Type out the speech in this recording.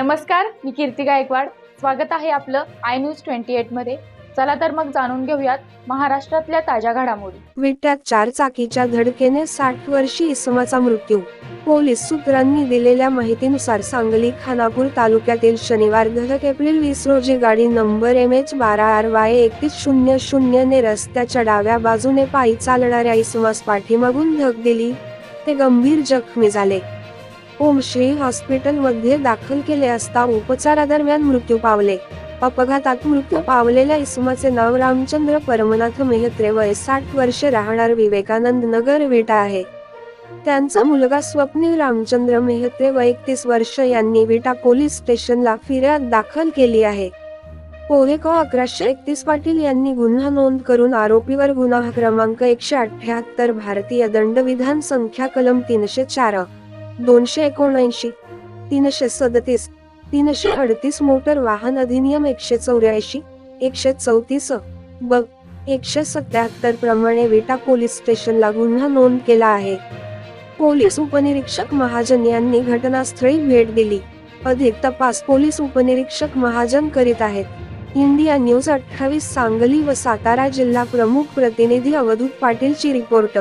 नमस्कार मी कीर्ती गायकवाड. स्वागत आहे आपलं आय न्यूज ट्वेंटी एटमध्ये. चला तर मग जाणून घेऊयात महाराष्ट्रातल्या ताज्या घडामोडी. विट्यात चार चाकीच्या धडकेने साठ वर्षी इसमाचा मृत्यू. पोलीस सूत्रांनी दिलेल्या माहितीनुसार सांगली खानापूर तालुक्यातील शनिवार धडक एप्रिल वीस रोजी गाडी नंबर एम एच बारा आर वाय एकतीस शून्य शून्य ने रस्त्याच्या डाव्या बाजूने पायी चालणाऱ्या इसमास पाठीमागून धक दिली. ते गंभीर जखमी झाले. ओमश्री हॉस्पिटलमध्ये दाखल केले असता उपचारादरम्यान मृत्यू पावले. अपघातात मृत्यू पावलेल्या इसमाचे नाव रामचंद्र परमनाथ मेहत्रे वय साठ वर्षे राहणार विवेकानंद नगर विटा आहे. त्यांचा मुलगा स्वप्नील रामचंद्र मेहत्रे व एकतीस वर्ष यांनी विटा पोलीस स्टेशनला फिर्याद दाखल केली आहे. पोहेको अकराशे एकतीस पाटील यांनी गुन्हा नोंद करून आरोपीवर गुन्हा क्रमांक एकशे अठ्याहत्तर भारतीय दंडविधान संख्या कलम तीनशे चार. दोनशे एकोणऐंशी तीनशे सदतीस तीनशे अडतीस मोटर वाहन अधिनियम एकशे चौऱ्याऐंशी एकशे चौतीस ब एकशे सत्याहत्तर प्रमाणे विटा पोलीस स्टेशनला गुन्हा नोंद केला आहे. पोलीस उपनिरीक्षक महाजन यांनी घटनास्थळी भेट दिली. अधिक तपास पोलीस उपनिरीक्षक महाजन करीत आहेत. इंडिया न्यूज अठ्ठावीस सांगली व सातारा जिल्हा प्रमुख प्रतिनिधी अवधूत पाटीलची रिपोर्ट.